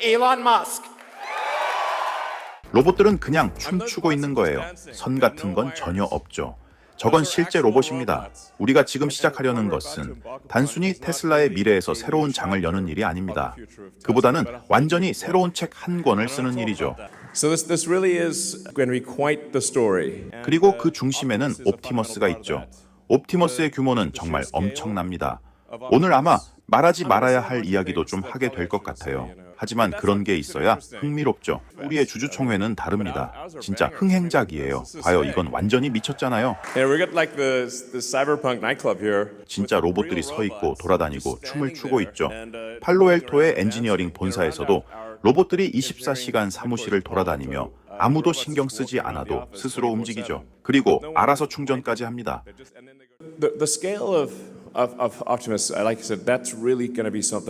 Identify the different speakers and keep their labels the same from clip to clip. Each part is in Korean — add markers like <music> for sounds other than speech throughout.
Speaker 1: Elon Musk.
Speaker 2: 로봇들은 그냥 춤추고 있는 거예요. 선 같은 건 전혀 없죠. 저건 실제 로봇입니다. 우리가 지금 시작하려는 것은 단순히 테슬라의 미래에서 새로운 장을 여는 일이 아닙니다. 그보다는 완전히 새로운 책 한 권을 쓰는 일이죠.
Speaker 3: So this this really is going to be quite the story.
Speaker 2: 그리고 그 중심에는 옵티머스가 있죠. 옵티머스의 규모는 정말 엄청납니다. 오늘 아마 말하지 말아야 할 이야기도 좀 하게 될 것 같아요. 하지만 그런 게 있어야 흥미롭죠. 우리의 주주총회는 다릅니다. 진짜 흥행작이에요. 봐요, 이건 완전히 미쳤잖아요. 진짜 로봇들이 서 있고 돌아다니고 춤을 추고 있죠. 팔로엘토의 엔지니어링 본사에서도 로봇들이 24시간 사무실을 돌아다니며 아무도 신경 쓰지 않아도 스스로 움직이죠. 그리고 알아서 충전까지 합니다.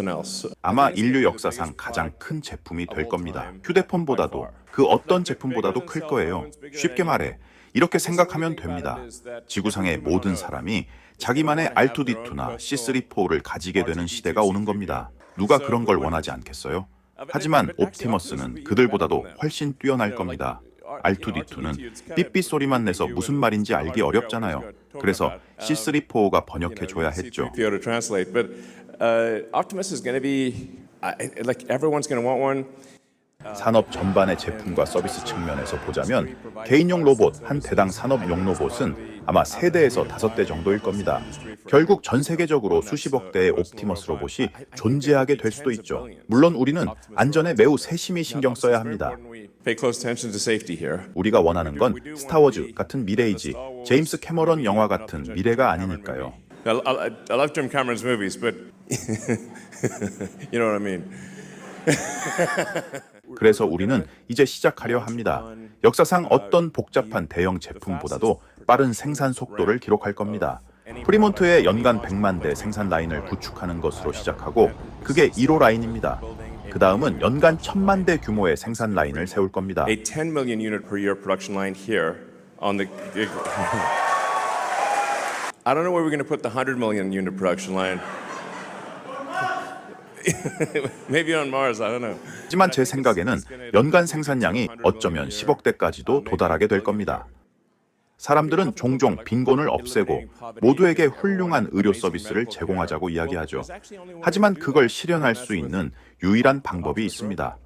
Speaker 3: Else.
Speaker 2: 아마 인류 역사상 가장 큰 제품이 될 겁니다. 휴대폰보다도 그 어떤 제품보다도 클 거예요. 쉽게 말해 이렇게 생각하면 됩니다. 지구상의 모든 사람이 자기만의 R2D2나 C3PO를 가지게 되는 시대가 오는 겁니다. 누가 그런 걸 원하지 않겠어요? 하지만 옵티머스는 그들보다도 훨씬 뛰어날 겁니다. R2D2는 삐삐 소리만 내서 무슨 말인지 알기 어렵잖아요. 그래서 C3PO가 번역해 줘야 했죠.
Speaker 3: Theo to translate, but uh, Optimus is going to be I, I- like everyone's going to want one.
Speaker 2: 산업 전반의 제품과 서비스 측면에서 보자면 개인용 로봇 한 대당 산업용 로봇은 아마 세대에서 다섯 대 정도일 겁니다. 결국 전 세계적으로 수십억 대의 옵티머스 로봇이 존재하게 될 수도 있죠. 물론 우리는 안전에 매우 세심히 신경 써야 합니다. 우리가 원하는 건 스타워즈 같은 미래이지 제임스 캐머런 영화 같은 미래가 아니니까요. <laughs>
Speaker 3: You know what I mean. <laughs>
Speaker 2: 그래서 우리는 이제 시작하려 합니다. 역사상 어떤 복잡한 대형 제품보다도 빠른 생산 속도를 기록할 겁니다. 프리몬트의 연간 100만 대 생산 라인을 구축하는 것으로 시작하고 그게 1호 라인입니다. 그 다음은 연간 1000만 대 규모의 생산 라인을 세울 겁니다. <laughs> <laughs> 하지만 제 생각에는 연간 생산량이 어쩌면 10억 대까지도 도달하게 될 겁니다. 사람들은 종종 빈곤을 없애고 모두에게 훌륭한 의료 서비스를 제공하자고 이야기하죠. 하지만 그걸 실현할 수 있는 유일한 방법이 있습니다.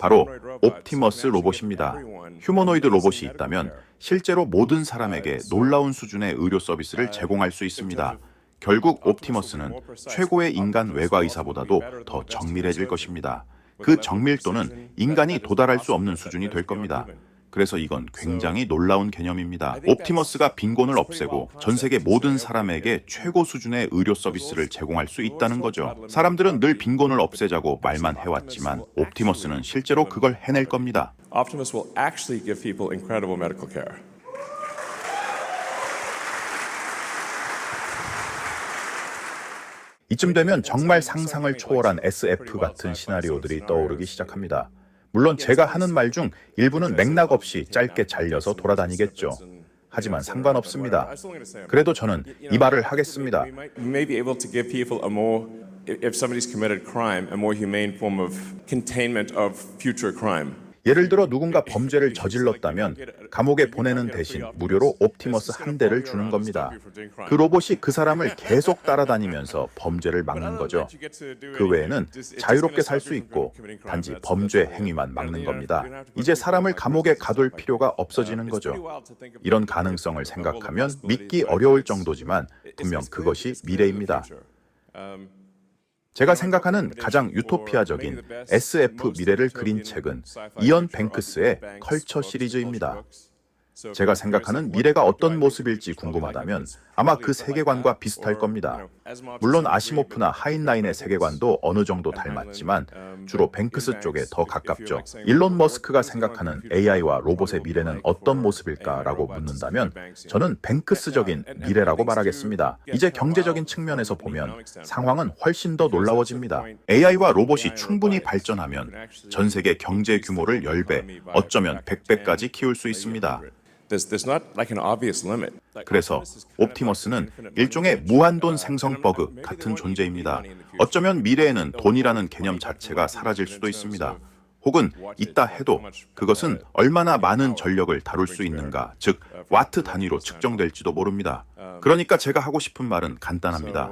Speaker 2: 바로 옵티머스 로봇입니다. 휴머노이드 로봇이 있다면 실제로 모든 사람에게 놀라운 수준의 의료 서비스를 제공할 수 있습니다. 결국 옵티머스는 최고의 인간 외과 의사보다도 더 정밀해질 것입니다. 그 정밀도는 인간이 도달할 수 없는 수준이 될 겁니다. 그래서 이건 굉장히 놀라운 개념입니다. 옵티머스가 빈곤을 없애고 전 세계 모든 사람에게 최고 수준의 의료 서비스를 제공할 수 있다는 거죠. 사람들은 늘 빈곤을 없애자고 말만 해왔지만 옵티머스는 실제로 그걸 해낼 겁니다. 이쯤 되면 정말 상상을 초월한 SF 같은 시나리오들이 떠오르기 시작합니다. 물론 제가 하는 말 중 일부는 맥락 없이 짧게 잘려서 돌아다니겠죠. 하지만 상관없습니다. 그래도 저는 이 말을 하겠습니다. 예를 들어 누군가 범죄를 저질렀다면 감옥에 보내는 대신 무료로 옵티머스 한 대를 주는 겁니다. 그 로봇이 그 사람을 계속 따라다니면서 범죄를 막는 거죠. 그 외에는 자유롭게 살 수 있고 단지 범죄 행위만 막는 겁니다. 이제 사람을 감옥에 가둘 필요가 없어지는 거죠. 이런 가능성을 생각하면 믿기 어려울 정도지만 분명 그것이 미래입니다. 제가 생각하는 가장 유토피아적인 SF 미래를 그린 책은 이언 뱅크스의 컬처 시리즈입니다. 제가 생각하는 미래가 어떤 모습일지 궁금하다면 아마 그 세계관과 비슷할 겁니다. 물론 아시모프나 하인라인의 세계관도 어느 정도 닮았지만 주로 뱅크스 쪽에 더 가깝죠. 일론 머스크가 생각하는 AI와 로봇의 미래는 어떤 모습일까라고 묻는다면 저는 뱅크스적인 미래라고 말하겠습니다. 이제 경제적인 측면에서 보면 상황은 훨씬 더 놀라워집니다. AI와 로봇이 충분히 발전하면 전 세계 경제 규모를 10배, 어쩌면 100배까지 키울 수 있습니다.
Speaker 3: There's, there's not like an obvious limit.
Speaker 2: 그래서 옵티머스는 일종의 무한돈 생성 버그 같은 존재입니다. 어쩌면 미래에는 돈이라는 개념 자체가 사라질 수도 있습니다. 혹은 있다 해도 그것은 얼마나 많은 전력을 다룰 수 있는가, 즉 와트 단위로 측정될지도 모릅니다. 그러니까 제가 하고 싶은 말은 간단합니다.